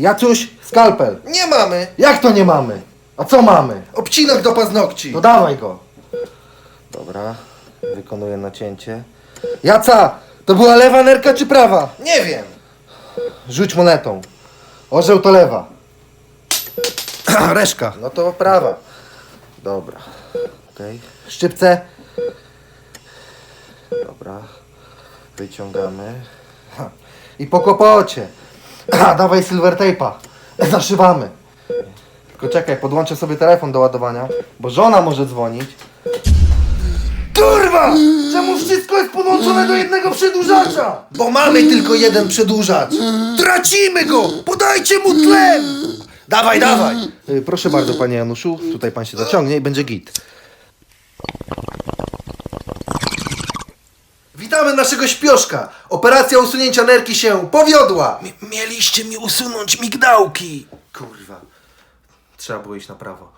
Jacuś, skalpel. Nie mamy. Jak to nie mamy? A co mamy? Obcinak do paznokci. No dawaj go. Dobra, wykonuję nacięcie. Jaca, to była lewa nerka czy prawa? Nie wiem. Rzuć monetą. Orzeł to lewa. Reszka. No to prawa. Dobra. Okej. Szczypce. Dobra. Wyciągamy. I po kopocie. Dawaj silver tape'a. Zaszywamy. Tylko czekaj, podłączę sobie telefon do ładowania, bo żona może dzwonić. Kurwa! Czemu wszystko jest podłączone do jednego przedłużacza? Bo mamy tylko jeden przedłużacz. Tracimy go! Podajcie mu tlen! Dawaj, dawaj. Y, Proszę bardzo, panie Januszu, tutaj pan się zaciągnie i będzie git. Witamy naszego śpioszka. Operacja usunięcia nerki się powiodła. Mieliście mi usunąć migdałki. Kurwa. Trzeba było iść na prawo.